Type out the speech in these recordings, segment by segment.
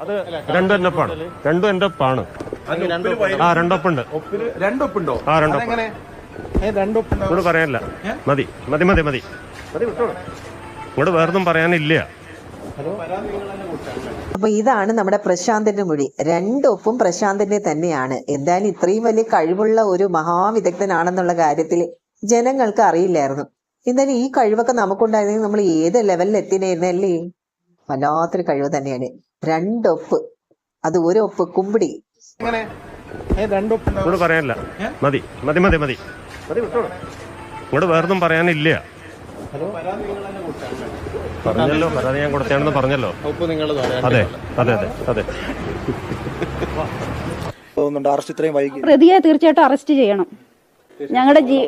അത് രണ്ടും എന്റെ ഒപ്പാണ് രണ്ടും എന്റെ ഒപ്പാണ് ആ രണ്ടൊപ്പുണ്ട് രണ്ടൊപ്പുണ്ടോ ആ രണ്ടൊപ്പം ഇങ്ങോട്ട് പറയാനില്ല. മതി മതി മതി മതി. ഇങ്ങോട്ട് വേറൊന്നും പറയാനില്ല. അപ്പൊ ഇതാണ് നമ്മുടെ പ്രശാന്തിന്റെ മൊഴി. രണ്ടൊപ്പും പ്രശാന്തിന്റെ തന്നെയാണ്. എന്തായാലും ഇത്രയും വലിയ കഴിവുള്ള ഒരു മഹാവിദഗ്ധനാണെന്നുള്ള കാര്യത്തിൽ ജനങ്ങൾക്ക് അറിയില്ലായിരുന്നു. എന്തായാലും ഈ കഴിവൊക്കെ നമുക്കുണ്ടായിരുന്നെങ്കിൽ നമ്മൾ ഏത് ലെവലിൽ എത്തിനായിരുന്നല്ലേ വല്ലാത്തൊരു കഴിവ് തന്നെയാണ്. രണ്ടൊപ്പ് അത് ഒരു ഒപ്പ് കുമ്പിടി. ഇങ്ങോട്ട് പറയാനില്ല. മതി മതി മതി മതി. മതി വിട്ടോളൂ. ഇങ്ങോട്ട് വേറൊന്നും പറയാനില്ല. പറഞ്ഞല്ലോ പരാതി ഞാൻ കൊടുത്തേണെന്ന് പറഞ്ഞല്ലോ. ഒപ്പ് നിങ്ങൾ അതെ അതെ അതെ അതെ. തോന്നുന്നുണ്ട് അറസ്റ്റ് ഇത്രയും വൈകി. പ്രതിയെ തീർച്ചയായിട്ടും അറസ്റ്റ് ചെയ്യണം. ഞങ്ങളുടെ ജീ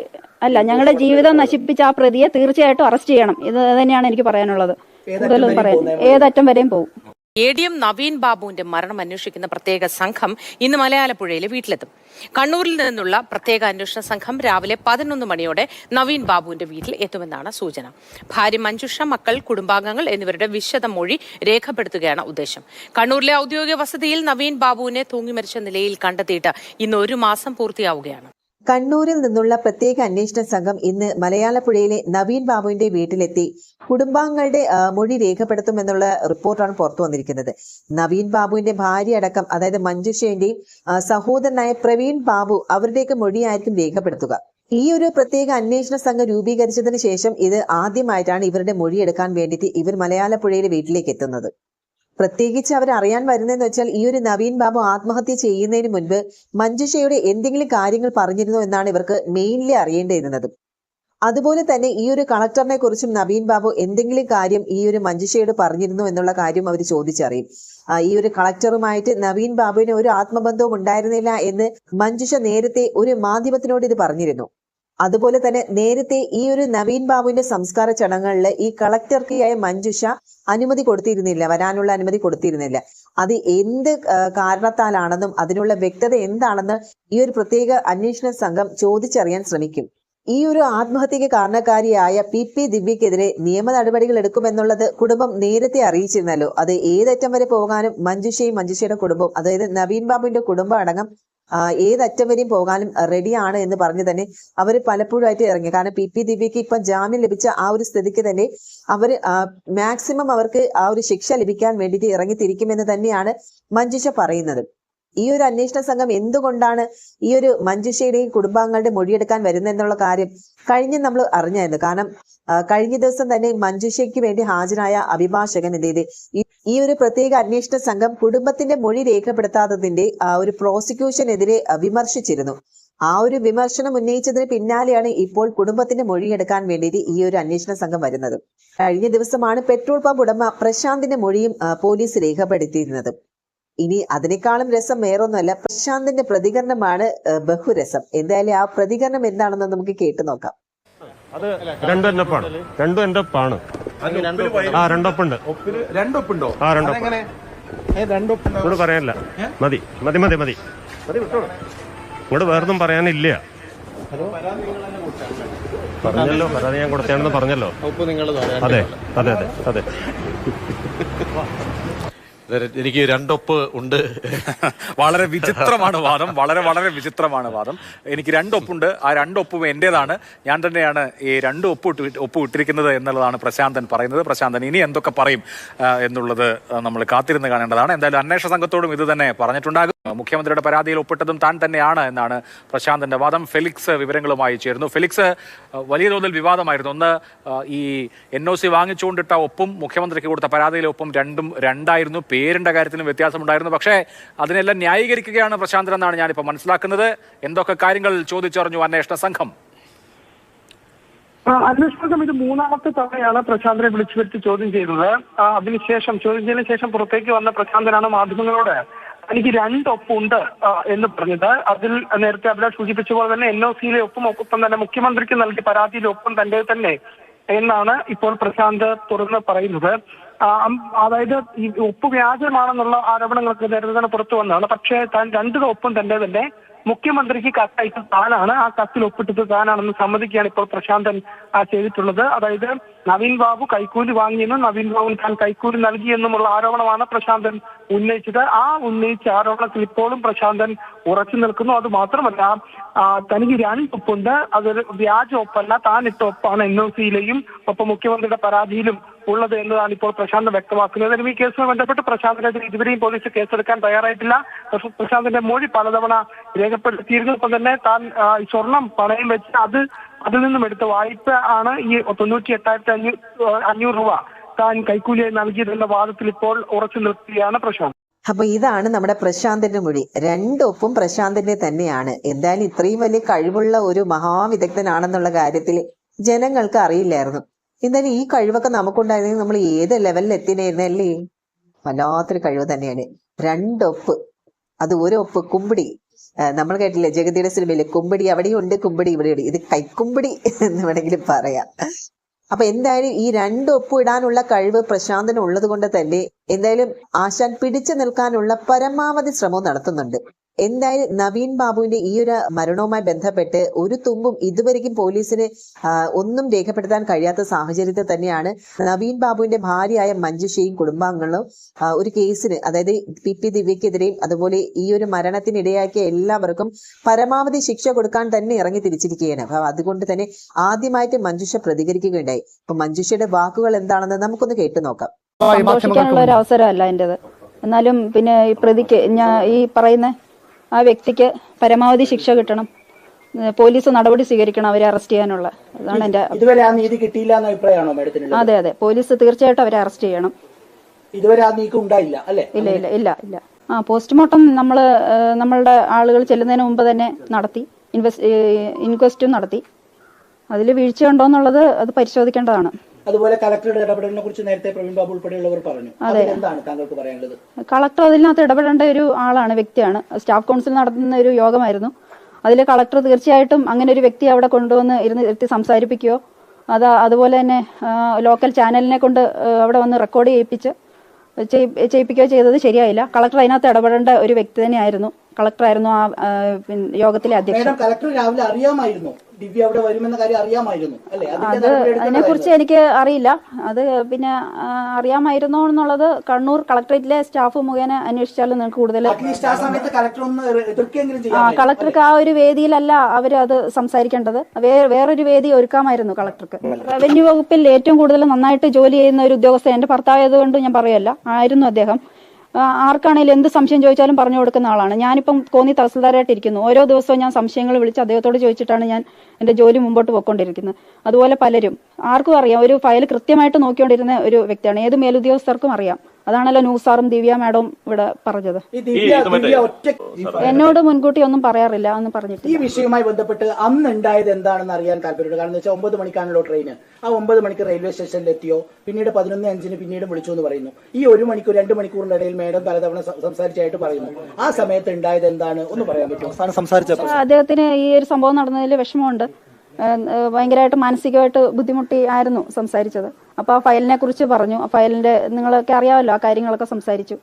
അല്ല ഞങ്ങളുടെ ജീവിതം നശിപ്പിച്ച ആ പ്രതിയെ തീർച്ചയായിട്ടും അറസ്റ്റ് ചെയ്യണം. ഇത് തന്നെയാണ് എനിക്ക് പറയാനുള്ളത്. കൂടുതലൊന്നും പറയാൻ ഏതറ്റം വരെയും പോകും. എ ഡി എം നവീൻ ബാബുവിന്റെ മരണം അന്വേഷിക്കുന്ന പ്രത്യേക സംഘം ഇന്ന് മലയാലപ്പുഴയിലെ വീട്ടിലെത്തും. കണ്ണൂരിൽ നിന്നുള്ള പ്രത്യേക അന്വേഷണ സംഘം രാവിലെ പതിനൊന്ന് മണിയോടെ നവീൻ ബാബുവിന്റെ വീട്ടിൽ എത്തുമെന്നാണ് സൂചന. ഭാര്യ മഞ്ജുഷ മക്കൾ കുടുംബാംഗങ്ങൾ എന്നിവരുടെ വിശദ മൊഴി രേഖപ്പെടുത്തുകയാണ് ഉദ്ദേശം. കണ്ണൂരിലെ ഔദ്യോഗിക വസതിയിൽ നവീൻ ബാബുവിനെ തൂങ്ങിമരിച്ച നിലയിൽ കണ്ടെത്തിയിട്ട് ഇന്ന് ഒരു മാസം പൂർത്തിയാവുകയാണ്. കണ്ണൂരിൽ നിന്നുള്ള പ്രത്യേക അന്വേഷണ സംഘം ഇന്ന് മലയാളപ്പുഴയിലെ നവീൻ ബാബുവിന്റെ വീട്ടിലെത്തി കുടുംബാംഗങ്ങളുടെ മൊഴി രേഖപ്പെടുത്തുമെന്നുള്ള റിപ്പോർട്ടാണ് പുറത്തു വന്നിരിക്കുന്നത്. നവീൻ ബാബുവിന്റെ ഭാര്യ അടക്കം അതായത് മഞ്ജുഷേന്റെയും സഹോദരനായ പ്രവീൺ ബാബു അവരുടെയൊക്കെ മൊഴിയായിരിക്കും രേഖപ്പെടുത്തുക. ഈ ഒരു പ്രത്യേക അന്വേഷണ സംഘം രൂപീകരിച്ചതിന് ശേഷം ഇത് ആദ്യമായിട്ടാണ് ഇവരുടെ മൊഴി എടുക്കാൻ വേണ്ടിയിട്ട് ഇവർ മലയാളപ്പുഴയിലെ വീട്ടിലേക്ക് എത്തുന്നത്. പ്രത്യേകിച്ച് അവർ അറിയാൻ വരുന്നതെന്ന് വെച്ചാൽ ഈ ഒരു നവീൻ ബാബു ആത്മഹത്യ ചെയ്യുന്നതിന് മുൻപ് മഞ്ജുഷയുടെ എന്തെങ്കിലും കാര്യങ്ങൾ പറഞ്ഞിരുന്നോ എന്നാണ് ഇവർക്ക് മെയിൻലി അറിയേണ്ടിയിരുന്നത്. അതുപോലെ തന്നെ ഈ ഒരു കളക്ടറിനെ കുറിച്ചും നവീൻ ബാബു എന്തെങ്കിലും കാര്യം ഈ ഒരു മഞ്ജുഷയോട് പറഞ്ഞിരുന്നു എന്നുള്ള കാര്യം അവർ ചോദിച്ചറിയും. ഈ ഒരു കളക്ടറുമായിട്ട് നവീൻ ബാബുവിന് ഒരു ആത്മബന്ധവും ഉണ്ടായിരുന്നില്ല എന്ന് മഞ്ജുഷ നേരത്തെ ഒരു മാധ്യമത്തിനോട് ഇത് പറഞ്ഞിരുന്നു. അതുപോലെ തന്നെ നേരത്തെ ഈ ഒരു നവീൻ ബാബുവിന്റെ സംസ്കാര ചടങ്ങുകളിൽ ഈ കളക്ടർക്കായ മഞ്ജുഷ അനുമതി കൊടുത്തിരുന്നില്ല വരാനുള്ള അനുമതി കൊടുത്തിരുന്നില്ല. അത് എന്ത് കാരണത്താലാണെന്നും അതിനുള്ള വ്യക്തത എന്താണെന്ന് ഈ ഒരു പ്രത്യേക അന്വേഷണ സംഘം ചോദിച്ചറിയാൻ ശ്രമിക്കും. ഈ ഒരു ആത്മഹത്യക്ക് കാരണക്കാരിയായ പി പി ദിവ്യക്കെതിരെ നിയമ നടപടികൾ എടുക്കുമെന്നുള്ളത് കുടുംബം നേരത്തെ അറിയിച്ചിരുന്നല്ലോ. അത് ഏതറ്റം വരെ പോകാനും മഞ്ജുഷയും മഞ്ജുഷയുടെ കുടുംബവും അതായത് നവീൻ ബാബുവിന്റെ കുടുംബം ആ, ഏതറ്റം വരെയും പോകാനും റെഡിയാണ് എന്ന് പറഞ്ഞ് തന്നെ അവർ പലപ്പോഴായിട്ട് ഇറങ്ങി. കാരണം പി പി ദിവ്യക്ക് ഇപ്പം ജാമ്യം ലഭിച്ച ആ ഒരു സ്ഥിതിക്ക് തന്നെ അവർ മാക്സിമം അവർക്ക് ആ ഒരു ശിക്ഷ ലഭിക്കാൻ വേണ്ടിയിട്ട് ഇറങ്ങി തിരിക്കുമെന്ന് തന്നെയാണ് മഞ്ജുഷ പറയുന്നത്. ഈ ഒരു അന്വേഷണ സംഘം എന്തുകൊണ്ടാണ് ഈ ഒരു മഞ്ജുഷയുടെയും കുടുംബാംഗങ്ങളുടെ മൊഴിയെടുക്കാൻ വരുന്നതെന്നുള്ള കാര്യം കഴിഞ്ഞ് നമ്മൾ അറിഞ്ഞായിരുന്നു. കാരണം കഴിഞ്ഞ ദിവസം തന്നെ മഞ്ജുഷയ്ക്ക് വേണ്ടി ഹാജരായ അഭിഭാഷകൻ എന്ത് ചെയ്ത്? ഈ- ഈ ഒരു പ്രത്യേക അന്വേഷണ സംഘം കുടുംബത്തിന്റെ മൊഴി രേഖപ്പെടുത്താത്തതിന്റെ ആ ഒരു പ്രോസിക്യൂഷനെതിരെ വിമർശിച്ചിരുന്നു. ആ ഒരു വിമർശനം ഉന്നയിച്ചതിന് പിന്നാലെയാണ് ഇപ്പോൾ കുടുംബത്തിന്റെ മൊഴിയെടുക്കാൻ വേണ്ടിയിട്ട് ഈ ഒരു അന്വേഷണ സംഘം വരുന്നത്. കഴിഞ്ഞ ദിവസമാണ് പെട്രോൾ പമ്പ് ഉടമ പ്രശാന്തിന്റെ മൊഴിയും പോലീസ് രേഖപ്പെടുത്തിയിരുന്നത്. ഇനി അതിനേക്കാളും രസം വേറൊന്നുമല്ല പ്രശാന്തിന്റെ പ്രതികരണമാണ് ബഹുരസം. എന്തായാലും ആ പ്രതികരണം എന്താണെന്ന് നമുക്ക് കേട്ടു നോക്കാം. അത് രണ്ടും എന്റെ ഒപ്പാണ്. രണ്ടും ആ രണ്ടൊപ്പുണ്ട്. രണ്ടൊപ്പുണ്ടോ? ആ, രണ്ടൊപ്പം. അതെങ്ങനെ? ഏ, രണ്ടൊപ്പുണ്ടോ? ഇങ്ങോട്ട് പറയാനില്ല. മതി മതി മതി മതി. ഇങ്ങോട്ട് വേറൊന്നും പറയാനില്ല. പറഞ്ഞല്ലോ പരാതി ഞാൻ കൊടുത്താണെന്ന് പറഞ്ഞല്ലോ. ഒപ്പ് നിങ്ങൾ അതെ അതെ അതെ. അതെ. എനിക്ക് രണ്ടൊപ്പ് ഉണ്ട്. വളരെ വിചിത്രമാണ് വാദം വളരെ വളരെ വിചിത്രമാണ് വാദം. എനിക്ക് രണ്ടൊപ്പുണ്ട്. ആ രണ്ടൊപ്പും എന്റേതാണ്. ഞാൻ തന്നെയാണ് ഈ രണ്ട് ഒപ്പ് ഒപ്പ് ഇട്ടിരിക്കുന്നത് എന്നുള്ളതാണ് പ്രശാന്തൻ പറയുന്നത്. പ്രശാന്തൻ ഇനി എന്തൊക്കെ പറയും എന്നുള്ളത് നമ്മൾ കാത്തിരുന്ന് കാണേണ്ടതാണ്. എന്തായാലും അന്വേഷണ സംഘത്തോടും ഇത് തന്നെ പറഞ്ഞിട്ടുണ്ടാകും. മുഖ്യമന്ത്രിയുടെ പരാതിയിൽ ഒപ്പിട്ടതും താൻ തന്നെയാണ് എന്നാണ് പ്രശാന്തന്റെ വാദം. ഫെലിക്സ് വിവരങ്ങളുമായി ചേരുന്നു. ഫെലിക്സ് വലിയ തോതിൽ വിവാദമായിരുന്നു. ഒന്ന് ഈ എൻ ഒ സി വാങ്ങിച്ചുകൊണ്ടിട്ട ഒപ്പും മുഖ്യമന്ത്രിക്ക് കൊടുത്ത പരാതിയിലെ ഒപ്പും രണ്ടും രണ്ടായിരുന്നു. പേരിന്റെ കാര്യത്തിലും വ്യത്യാസമുണ്ടായിരുന്നു. പക്ഷേ അതിനെല്ലാം ന്യായീകരിക്കുകയാണ് പ്രശാന്തൻ എന്നാണ് ഞാനിപ്പോൾ മനസ്സിലാക്കുന്നത്. എന്തൊക്കെ കാര്യങ്ങൾ ചോദിച്ചറിഞ്ഞു അന്വേഷണ സംഘം? അന്വേഷണ ഇത് മൂന്നാമത്തെ തവണയാണ് പ്രശാന്തനെ വിളിച്ചു വരുത്തി ചോദ്യം ചെയ്തത് അതിനുശേഷം ചോദ്യം ചെയ്തതിനു ശേഷം പുറത്തേക്ക് വന്ന പ്രശാന്തനാണ് മാധ്യമങ്ങളോട്. എനിക്ക് രണ്ടൊപ്പുണ്ട് എന്ന് പറഞ്ഞത്. അതിൽ നേരത്തെ അഭിലാഷ് സൂചിപ്പിച്ച പോലെ തന്നെ എൻ ഒ സിയിലെ ഒപ്പം ഒപ്പം തന്നെ മുഖ്യമന്ത്രിക്ക് നൽകിയ പരാതിയിലെ ഒപ്പം തന്റെ തന്നെ എന്നാണ് ഇപ്പോൾ പ്രശാന്ത് തുറന്ന് പറയുന്നത്. അതായത് ഈ ഒപ്പ് വ്യാജമാണെന്നുള്ള ആരോപണങ്ങൾക്ക് നേരത്തെ തന്നെ പുറത്തു വന്നതാണ്. പക്ഷേ താൻ രണ്ടു ഒപ്പം തന്റെ തന്നെ മുഖ്യമന്ത്രിക്ക് കത്തയച്ചത് താനാണ് ആ കത്തിൽ ഒപ്പിട്ടത് താനാണെന്ന് സമ്മതിക്കുകയാണ് ഇപ്പോൾ പ്രശാന്തൻ ചെയ്തിട്ടുള്ളത്. അതായത് നവീൻ ബാബു കൈക്കൂലി വാങ്ങിയെന്നും നവീൻ ബാബുവിന് താൻ കൈക്കൂലി നൽകിയെന്നുമുള്ള ആരോപണമാണ് പ്രശാന്തൻ ഉന്നയിച്ചത്. ആ ഉന്നയിച്ച ആരോപണത്തിൽ ഇപ്പോഴും പ്രശാന്തൻ ഉറച്ചു നിൽക്കുന്നു. അത് മാത്രമല്ല തനിക്ക് രണ്ട് ഒപ്പുണ്ട്. അതൊരു വ്യാജ ഒപ്പല്ല. താൻ ഇട്ട ഒപ്പാണ് എൻ ഒ സിയിലെയും ഒപ്പം മുഖ്യമന്ത്രിയുടെ പരാതിയിലും ഉള്ളത് എന്നതാണ് ഇപ്പോൾ പ്രശാന്ത് വ്യക്തമാക്കുന്നത്. എന്തായാലും ഈ കേസുമായി ബന്ധപ്പെട്ട് പ്രശാന്തിനെതിരെ ഇതുവരെയും പോലീസ് കേസെടുക്കാൻ തയ്യാറായിട്ടില്ല. പ്രശാന്തിന്റെ മൊഴി പലതവണ രേഖപ്പെടുത്തിയിരുന്നു. ഒപ്പം തന്നെ താൻ സ്വർണം പണയം വെച്ച് അത് അതിൽ നിന്നും എടുത്ത വായ്പ ആണ് ഈ തൊണ്ണൂറ്റി എട്ടായിരത്തി അഞ്ഞൂറ് അഞ്ഞൂറ് രൂപ താൻ കൈക്കൂലിയായി നൽകിയതെന്ന വാദത്തിൽ ഇപ്പോൾ ഉറച്ചു നിർത്തുകയാണ് പ്രശാന്ത്. അപ്പൊ ഇതാണ് നമ്മുടെ പ്രശാന്തിന്റെ മൊഴി. രണ്ടൊപ്പും പ്രശാന്തിന്റെ തന്നെയാണ്. എന്തായാലും ഇത്രയും വലിയ കഴിവുള്ള ഒരു മഹാവിദഗ്ധനാണെന്നുള്ള കാര്യത്തിൽ ജനങ്ങൾക്ക് അറിയില്ലായിരുന്നു. എന്തായാലും ഈ കഴിവൊക്കെ നമുക്കുണ്ടായിരുന്നെങ്കിൽ നമ്മൾ ഏത് ലെവലിൽ എത്തിനായിരുന്നല്ലേ വല്ലാത്തൊരു കഴിവ് തന്നെയാണ്. രണ്ടൊപ്പ് അത് ഒരു ഒപ്പ് കുമ്പിടി. നമ്മൾ കേട്ടില്ലേ ജഗതിയുടെ സിനിമയിൽ കുമ്പിടി അവിടെയും ഉണ്ട് കുമ്പിടി ഇവിടെയുണ്ട് ഇത് കൈക്കുമ്പിടി എന്ന് വേണമെങ്കിലും പറയാം. അപ്പൊ എന്തായാലും ഈ രണ്ട് ഒപ്പ് ഇടാനുള്ള കഴിവ് പ്രശാന്തന് ഉള്ളത് കൊണ്ട് തന്നെ എന്തായാലും ആശാൻ പിടിച്ചു നിൽക്കാനുള്ള പരമാവധി ശ്രമവും നടത്തുന്നുണ്ട്. എന്തായാലും നവീൻ ബാബുവിന്റെ ഈ ഒരു മരണവുമായി ബന്ധപ്പെട്ട് ഒരു തുമ്പും ഇതുവരെയും പോലീസിന് ഒന്നും രേഖപ്പെടുത്താൻ കഴിയാത്ത സാഹചര്യത്തിൽ തന്നെയാണ് നവീൻ ബാബുവിന്റെ ഭാര്യയായ മഞ്ജുഷയും കുടുംബാംഗങ്ങളും ഒരു കേസിന് അതായത് പി. പി. ദിവ്യക്കെതിരെയും അതുപോലെ ഈ ഒരു മരണത്തിനിടയാക്കിയ എല്ലാവർക്കും പരമാവധി ശിക്ഷ കൊടുക്കാൻ തന്നെ ഇറങ്ങി തിരിച്ചിരിക്കുകയാണ്. അപ്പൊ അതുകൊണ്ട് തന്നെ ആദ്യമായിട്ട് മഞ്ജുഷ പ്രതികരിക്കുകയുണ്ടായി. അപ്പൊ മഞ്ജുഷയുടെ വാക്കുകൾ എന്താണെന്ന് നമുക്കൊന്ന് കേട്ടു നോക്കാം. സന്തോഷിക്കാനുള്ള ഒരു അവസരമല്ല എന്റേത് എന്നാലും പിന്നെ ഈ പ്രതിക്ക് ഞാൻ ഈ പറയുന്ന ആ വ്യക്തിക്ക് പരമാവധി ശിക്ഷ കിട്ടണം. പോലീസ് നടപടി സ്വീകരിക്കണം അവരെ അറസ്റ്റ് ചെയ്യാനുള്ള. അതാണ് എന്റെ ഇതുവരെ ആ നീതി കിട്ടിയില്ല എന്ന അഭിപ്രായമാണോ അതെ അതെ. പോലീസ് തീർച്ചയായിട്ടും അവരെ അറസ്റ്റ് ചെയ്യണം. ഇതുവരെ ആ നീക്കം ഉണ്ടായില്ല അല്ലേ? ഇല്ല ഇല്ല ഇല്ല ഇല്ല. ആ പോസ്റ്റ്മോർട്ടം നമ്മൾ നമ്മളുടെ ആളുകൾ ചെല്ലുന്നതിന് മുമ്പ് തന്നെ നടത്തി. ഇൻവെസ്റ്റ് ഇൻക്വസ്റ്റും നടത്തി. അതിൽ വീഴ്ച ഉണ്ടോ എന്നുള്ളത് അത് പരിശോധിക്കേണ്ടതാണ്. അതുപോലെ കളക്ടറുടെ ഇടപെടലിനെ കുറിച്ച് നേരത്തെ പ്രവീൺ ബാബു ഉൾപ്പെടെയുള്ളവർ പറഞ്ഞു. എന്താണ് താങ്കൾക്ക് പറയാനുള്ളത്? കളക്ടർ അതിനകത്ത് ഇടപെടേണ്ട ഒരു ആളാണ് വ്യക്തിയാണ്. സ്റ്റാഫ് കൗൺസിൽ നടത്തുന്ന ഒരു യോഗമായിരുന്നു. അതിൽ കളക്ടർ തീർച്ചയായിട്ടും അങ്ങനെ ഒരു വ്യക്തി അവിടെ കൊണ്ടുവന്ന് ഇരുന്ന് ഇരുത്തി സംസാരിപ്പിക്കുകയോ അത് അതുപോലെ തന്നെ ലോക്കൽ ചാനലിനെ കൊണ്ട് അവിടെ വന്ന് റെക്കോർഡ് ചെയ്യിപ്പിച്ച് ചെയ്- ചെയ്യിപ്പിക്കുകയോ ചെയ്തത് ശരിയായില്ല. കളക്ടർ അതിനകത്ത് ഇടപെടേണ്ട ഒരു വ്യക്തി തന്നെയായിരുന്നു. കളക്ടറായിരുന്നു ആ ആ, പിന്നെ യോഗത്തിലെ അധ്യക്ഷൻ. കളക്ടർ രാവിലെ അറിയാമായിരുന്നു. ദിവ്യ അവിടെ വരുമെന്ന കാര്യം അറിയാമായിരുന്നു. അല്ലേ? അത് അതിനെ കുറിച്ച് അതിനെക്കുറിച്ച് എനിക്ക് അറിയില്ല. അത് പിന്നെ അറിയാമായിരുന്നോ എന്നുള്ളത് കണ്ണൂർ കളക്ടറേറ്റിലെ സ്റ്റാഫ് മുഖേന അന്വേഷിച്ചാലും നിങ്ങൾക്ക് കൂടുതൽ കളക്ടർക്ക് ആ ഒരു വേദിയിലല്ല അവർ അത് സംസാരിക്കേണ്ടത്. വേറൊരു വേദി ഒരുക്കാമായിരുന്നു കളക്ടർക്ക്. റവന്യൂ വകുപ്പിൽ ഏറ്റവും കൂടുതൽ നന്നായിട്ട് ജോലി ചെയ്യുന്ന ഒരു ഉദ്യോഗസ്ഥൻ എന്റെ ഭർത്താവ് ആയതുകൊണ്ട് ഞാൻ പറയല്ല ആയിരുന്നു അദ്ദേഹം. ആ, ആർക്കാണേലും എന്ത് സംശയം ചോദിച്ചാലും പറഞ്ഞു കൊടുക്കുന്ന ആളാണ്. ഞാനിപ്പം കോന്നി തഹസിൽദാരായിട്ട് ഇരിക്കുന്നു ഓരോ ദിവസവും ഞാൻ സംശയങ്ങൾ വിളിച്ച് അദ്ദേഹത്തോട് ചോദിച്ചിട്ടാണ് ഞാൻ എന്റെ ജോലി മുമ്പോട്ട് പോയിക്കൊണ്ടിരിക്കുന്നത്. അതുപോലെ പലരും ആർക്കും അറിയാം ഒരു ഫയൽ കൃത്യമായിട്ട് നോക്കിക്കൊണ്ടിരുന്ന ഒരു വ്യക്തിയാണ്. ഏത് മേലുദ്യോഗസ്ഥർക്കും അറിയാം. അതാണല്ലോ ന്യൂസാറും ദിവ്യ മാഡം ഇവിടെ പറഞ്ഞത്. ഈ ദിവ്യ ദിവ്യ എന്നോട് മുൻകൂട്ടി ഒന്നും പറയാറില്ല എന്ന് പറഞ്ഞിട്ട് ഈ വിഷയവുമായി ബന്ധപ്പെട്ട് അന്ന് ഉണ്ടായത് എന്താണെന്ന് അറിയാൻ താല്പര്യമുണ്ട്. കാരണം എന്ന് വെച്ചാൽ ഒമ്പത് മണിക്കാണല്ലോ ട്രെയിൻ ആ ഒമ്പത് മണിക്ക് റെയിൽവേ സ്റ്റേഷനിൽ എത്തിയോ പിന്നീട് പതിനൊന്ന് അഞ്ചിന് പിന്നീട് വിളിച്ചു എന്ന് പറയുന്നു. ഈ ഒരു മണിക്കൂർ രണ്ട് മണിക്കൂറിന്റെ ഇടയിൽ മേഡം പലതവണ സംസാരിച്ചായിട്ട് പറയുന്നു. ആ സമയത്ത് ഉണ്ടായത് എന്താണ്? ഒന്ന് പറയാൻ പറ്റുമോ? അവസാനം സംസാരിച്ചപ്പോൾ അദ്ദേഹത്തിന് ഈ ഒരു സംഭവം നടന്നതിൽ വിഷമമുണ്ട്. ഭയങ്കരമായിട്ട് മാനസികമായിട്ട് ബുദ്ധിമുട്ടി ആയിരുന്നു സംസാരിച്ചത്. അപ്പൊ ആ ഫയലിനെ കുറിച്ച് പറഞ്ഞു. ആ ഫയലിന്റെ നിങ്ങളൊക്കെ അറിയാമല്ലോ ആ കാര്യങ്ങളൊക്കെ സംസാരിച്ചു.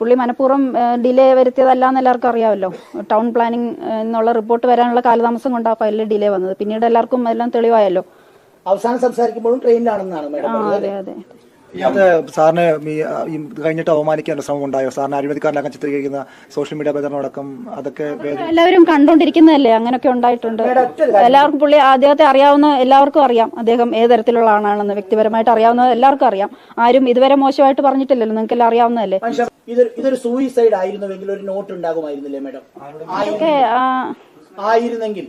പുള്ളി മനഃപൂർവം ഡിലേ വരുത്തിയതല്ല എന്ന് എല്ലാവർക്കും അറിയാമല്ലോ ടൗൺ പ്ലാനിംഗ് എന്നുള്ള റിപ്പോർട്ട് വരാനുള്ള കാലതാമസം കൊണ്ട് ആ ഫയലിൽ ഡിലേ വന്നത്. പിന്നീട് എല്ലാവർക്കും എല്ലാം തെളിവായല്ലോ. അവസാനം സംസാരിക്കുമ്പോഴും ട്രെയിനിലാണെന്നാണ് അതെ അതെ. അത് സാറിന് ഈ കഴിഞ്ഞിട്ട് അവമാനിക്കാൻ ശ്രമം ഉണ്ടായോ സാറിന് അഴിമതിക്കാരനാക്കാൻ ചിത്രീകരിക്കുന്ന സോഷ്യൽ മീഡിയ പ്രചരണമടക്കം അതൊക്കെ എല്ലാവരും കണ്ടുകൊണ്ടിരിക്കുന്നതല്ലേ അങ്ങനെയൊക്കെ ഉണ്ടായിട്ടുണ്ട്. എല്ലാവർക്കും പുള്ളി അദ്ദേഹത്തെ അറിയാവുന്ന എല്ലാവർക്കും അറിയാം. അദ്ദേഹം ഏത് തരത്തിലുള്ള ആളാണെന്ന് വ്യക്തിപരമായിട്ട് അറിയാവുന്നത് എല്ലാവർക്കും അറിയാം. ആരും ഇതുവരെ മോശമായിട്ട് പറഞ്ഞിട്ടില്ലല്ലോ. നിങ്ങൾക്ക് എല്ലാം അറിയാവുന്നതല്ലേ? ഇതൊരു ഇതൊരു സൂയിസൈഡ് ആയിരുന്നുവെങ്കിൽ ഒരു നോട്ട് ഉണ്ടാകുമായിരുന്നില്ലേ മാഡം ആ, ആയിരുന്നെങ്കിൽ.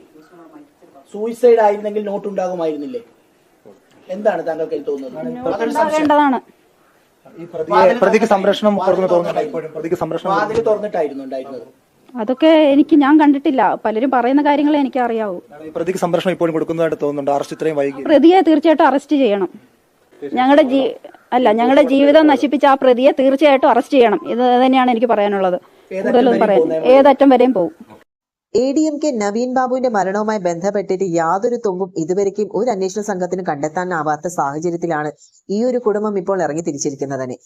സൂയിസൈഡ് ആയിരുന്നെങ്കിൽ നോട്ട് ഉണ്ടാകുമായിരുന്നില്ലേ എന്താണ് താങ്കൾക്ക് തോന്നുന്നത്? പ്രതിക്ക് സംരക്ഷണം പ്രതിക്ക് സംരക്ഷണം വാതിൽ തുറന്നിട്ടായിരുന്നു ഉണ്ടായിരുന്നത്. അതൊക്കെ എനിക്ക് ഞാൻ കണ്ടിട്ടില്ല. പലരും പറയുന്ന കാര്യങ്ങളെ എനിക്ക് അറിയാവൂ ഈ പ്രതിക്ക് സംരക്ഷണം ഇപ്പോഴും കൊടുക്കുന്നതായിട്ട് തോന്നുന്നുണ്ട്? അറസ്റ്റ് ഇത്രയും വൈകി പ്രതിയെ തീർച്ചയായിട്ടും അറസ്റ്റ് ചെയ്യണം. ഞങ്ങളുടെ ജീ അല്ല ഞങ്ങളുടെ ജീവിതം നശിപ്പിച്ച ആ പ്രതിയെ തീർച്ചയായിട്ടും അറസ്റ്റ് ചെയ്യണം. ഇത് തന്നെയാണ് എനിക്ക് പറയാനുള്ളത്. കൂടുതലൊന്നും പറയാൻ ഏതറ്റം വരെയും പോകും. A D M K Naveen ബാബുവിന്റെ മരണവുമായി ബന്ധപ്പെട്ടിട്ട് യാതൊരു തുമ്പും ഇതുവരേക്കും ഒരു അന്വേഷണ സംഘത്തിന് കണ്ടെത്താനാവാത്ത സാഹചര്യത്തിലാണ് ഈ ഒരു കുടുംബം ഇപ്പോൾ ഇറങ്ങി തിരിച്ചിരിക്കുന്നത് തന്നെ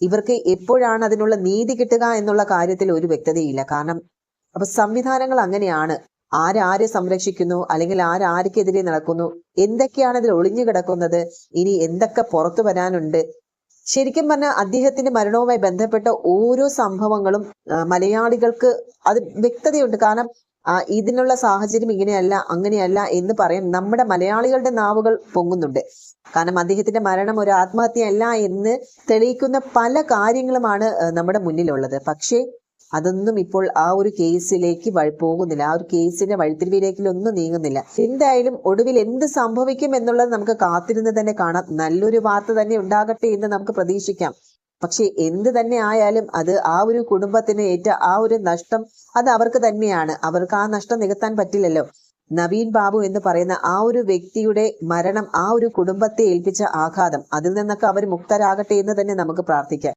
ഇവർക്ക് എപ്പോഴാണ് അതിനുള്ള നീതി കിട്ടുക എന്നുള്ള കാര്യത്തിൽ ഒരു വ്യക്തതയില്ല. കാരണം അപ്പൊ സംവിധാനങ്ങൾ അങ്ങനെയാണ്. ആരാരെ സംരക്ഷിക്കുന്നു അല്ലെങ്കിൽ ആരാർക്കെതിരെ നടക്കുന്നു എന്തൊക്കെയാണ് ഇതിൽ ഒളിഞ്ഞു കിടക്കുന്നത് ഇനി എന്തൊക്കെ പുറത്തു വരാനുണ്ട് ശരിക്കും പറഞ്ഞാൽ അദ്ദേഹത്തിന്റെ മരണവുമായി ബന്ധപ്പെട്ട ഓരോ സംഭവങ്ങളും മലയാളികൾക്ക് അത് വ്യക്തതയുണ്ട്. കാരണം ഇതിനുള്ള സാഹചര്യം ഇങ്ങനെയല്ല അങ്ങനെയല്ല എന്ന് പറയാൻ നമ്മുടെ മലയാളികളുടെ നാവുകൾ പൊങ്ങുന്നുണ്ട്. കാരണം അദ്ദേഹത്തിന്റെ മരണം ഒരു ആത്മഹത്യയല്ല എന്ന് തെളിയിക്കുന്ന പല കാര്യങ്ങളുമാണ് നമ്മുടെ മുന്നിലുള്ളത്. പക്ഷേ അതൊന്നും ഇപ്പോൾ ആ ഒരു കേസിലേക്ക് പോകുന്നില്ല. ആ ഒരു കേസിന്റെ വഴിത്തിരിവിലേക്കിലൊന്നും നീങ്ങുന്നില്ല. എന്തായാലും ഒടുവിൽ എന്ത് സംഭവിക്കും എന്നുള്ളത് നമുക്ക് കാത്തിരുന്ന് തന്നെ കാണാം. നല്ലൊരു വാർത്ത തന്നെ ഉണ്ടാകട്ടെ എന്ന് നമുക്ക് പ്രതീക്ഷിക്കാം. പക്ഷെ എന്ത് തന്നെ ആയാലും അത് ആ ഒരു കുടുംബത്തിന് ഏറ്റ ആ ഒരു നഷ്ടം അത് അവർക്ക് തന്നെയാണ്. അവർക്ക് ആ നഷ്ടം നികത്താൻ പറ്റില്ലല്ലോ. നവീൻ ബാബു എന്ന് പറയുന്ന ആ ഒരു വ്യക്തിയുടെ മരണം ആ ഒരു കുടുംബത്തെ ഏൽപ്പിച്ച ആഘാതം. അതിൽ നിന്നൊക്കെ അവർ മുക്തരാകട്ടെ എന്ന് തന്നെ നമുക്ക് പ്രാർത്ഥിക്കാം.